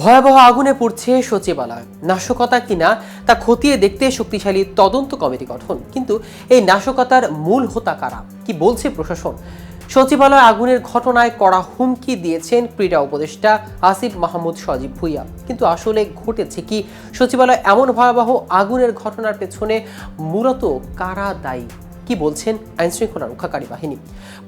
ভয়াবহ আগুনে পুড়ছে সচিবালয়। নাশকতা কিনা তা খতিয়ে দেখতে শক্তিশালী তদন্ত কমিটি গঠন। কিন্তু এই নাশকতার মূল হোতা কারা? কি বলছে প্রশাসন? সচিবালয় আগুনের ঘটনায় কড়া হুমকি দিয়েছেন ক্রীড়া উপদেষ্টা আসিফ মাহমুদ সজীব ভুইয়া। কিন্তু আসলে ঘটেছে কি? সচিবালয় এমন ভয়াবহ আগুনের ঘটনার পেছনে মূলত কারা দায়ী? কি বলছেন আইনশৃঙ্খলা রক্ষাকারী বাহিনী?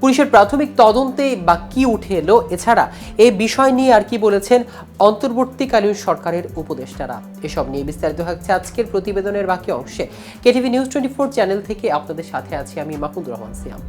পুলিশের প্রাথমিক তদন্তে বা কি উঠে এলো? এছাড়া এই বিষয় নিয়ে আর কি বলেছেন অন্তর্বর্তীকালীন সরকারের উপদেষ্টারা? এসব নিয়ে বিস্তারিত হচ্ছে আজকের প্রতিবেদনের বাকি অংশে। KTV news twenty four channel থেকে আপনাদের সাথে আছি আমি মাহমুদুর রহমান সিয়াম।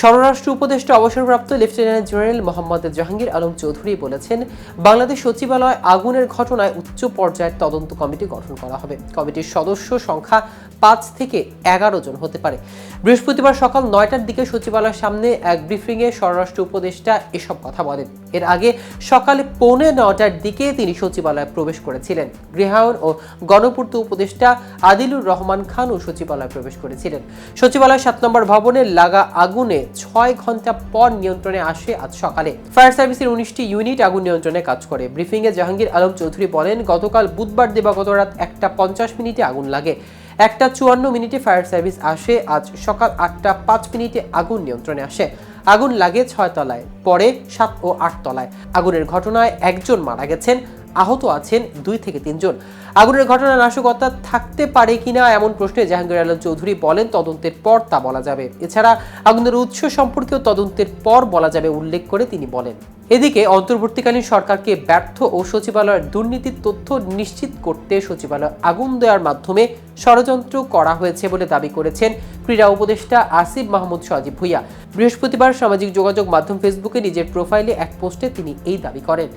স্বরাষ্ট্র উপদেষ্টা অবসরপ্রাপ্ত লেফটেন্যান্ট জেনারেল মোহাম্মদ জাহাঙ্গীর আলম চৌধুরী বলেছেন, বাংলাদেশ সচিবালয় আগুনের ঘটনায় উচ্চ পর্যায়ের তদন্ত কমিটি গঠন করা হবে। কমিটির সদস্য সংখ্যা পাঁচ থেকে এগারো জন হতে পারে। বৃহস্পতিবার সকাল নয়টার দিকে সচিবালয়ের সামনে এক ব্রিফিংয়ে স্বরাষ্ট্র উপদেষ্টা এসব কথা বলেন। এর আগে সকালে পৌনে নটার দিকে তিনি সচিবালয়ে প্রবেশ করেছিলেন। গৃহায়ন ও গণপূর্ত উপদেষ্টা আদিলুর রহমান খানও সচিবালয়ে প্রবেশ করেছিলেন। সচিবালয় সাত নম্বর ভবনের লাগা আগুনে ছয় ঘণ্টা পর নিয়ন্ত্রণে আসে আজ সকালে। ফায়ার সার্ভিসের উনিশটি ইউনিট আগুন নিয়ন্ত্রণে কাজ করে। ব্রিফিংয়ে জাহাঙ্গীর আলম চৌধুরী বলেন, গতকাল বুধবার দিবাগত রাত একটা পঞ্চাশ মিনিটে আগুন লাগে। একটা চুয়ান্ন মিনিটে ফায়ার সার্ভিস আসে, আজ সকাল আটটা পাঁচ মিনিটে আগুন নিয়ন্ত্রণে আসে। আগুন লাগে ছয় তলায়, পরে সাত ও আট তলায়। আগুনের ঘটনায় একজন মারা গেছেন আহত আছেন দুই থেকে তিনজন। আগুনের ঘটনা নাশকতা থাকতে পারে কিনা এমন প্রশ্নে জাহাঙ্গীর আলম চৌধুরী বলেন, তদন্তের পর তা বলা যাবে। এছাড়া আগুনের উৎস সম্পর্কেও তদন্তের পর বলা যাবে উল্লেখ করে তিনি বলেন। এদিকে অন্তর্বর্তীকালীন সরকারকে ব্যর্থ ও সচিবালয়ের দুর্নীতির তথ্য নিশ্চিত করতে সচিবালয় আগুন দেওয়ার মাধ্যমে ষড়যন্ত্র করা হয়েছে বলে দাবি করেছেন ক্রীড়া উপদেষ্টা আসিফ মাহমুদ সজীব ভুইয়া। বৃহস্পতিবার সামাজিক যোগাযোগ মাধ্যম ফেসবুকে নিজের প্রোফাইলে এক পোস্টে তিনি এই দাবি করেন।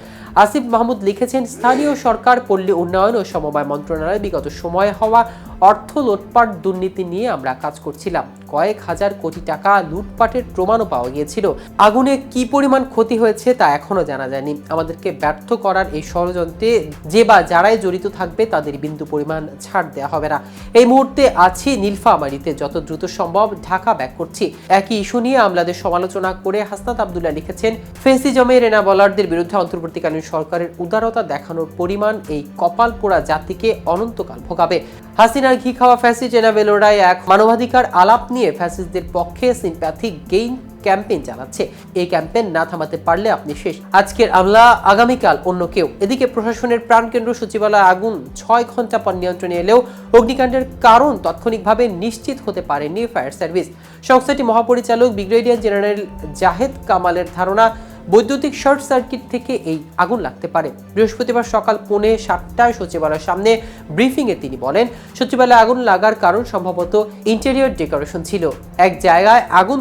আসিফ মাহমুদ লিখেছেন, স্থানীয় সরকার পল্লী উন্নয়ন ও সমবায় মন্ত্রণালয়ে বিগত সময়ে হওয়া অর্থ লুটপাট দুর্নীতি নিয়ে আমরা কাজ করছিলাম। কয়েক হাজার কোটি টাকা লুটপাটের প্রমাণও পাওয়া গিয়েছিল। আগুনে কি পরিমাণ ক্ষতি হয়েছে তা এখনও জানা যায়নি। আমাদেরকে ব্যর্থ করার এই ষড়যন্ত্রে যে বা যারাই জড়িত থাকবে তাদের বিন্দু পরিমাণ ছাড় দেওয়া হবে না। এই মুহূর্তে আছি নীলফামারীতে। যত দ্রুত সম্ভব ঢাকা ব্যাক করছি। একই ইস্যু নিয়ে আমলাদের সমালোচনা করে হাসনাত আবদুল্লাহ লিখেছেন ফেসিজমে রেনা বলারদের বিরুদ্ধে অন্তর্বর্তীকালীন সরকারের উদারতা দেখানোর পরিমাণ এই কপাল পোড়া জাতিকে অনন্তকাল ভোগাবে। হাসিনার ঘি খাওয়া ফ্যাসিস্ট এনা বেলোরায় এক মানবাধিকার আলাপ নিয়ে ফ্যাসিস্টদের পক্ষে সিম্প্যাথি গেইন ক্যাম্পেইন চালাচ্ছে এই ক্যাম্পেইন না থামাতে পারলে আপনি শেষ। আজকের আমলা, আগামীকাল অন্য কেউ। এদিকে প্রশাসনের প্রাণকেন্দ্র সচিবালয় আগুন ছয় ঘণ্টা পর নিয়ন্ত্রণে এলেও অগ্নিকাণ্ডের কারণ তাৎক্ষণিকভাবে নিশ্চিত হতে পারেনি ফায়ার সার্ভিস। সংস্থাটি মহাপরিচালক ব্রিগেডিয়ার জেনারেল জাহেদ কামালের ধারণা, বৈদ্যুতিক শর্ট সার্কিট থেকে এই আগুন লাগতে পারে। বৃহস্পতিবার সকাল পৌনে সাতটায় সচিবালয়ের সামনে ব্রিফিংয়ে তিনি বলেন, সচিবালয়ে আগুন লাগার কারণ সম্ভবত ইন্টেরিয়র ডেকোরেশন ছিল। এক জায়গায় আগুন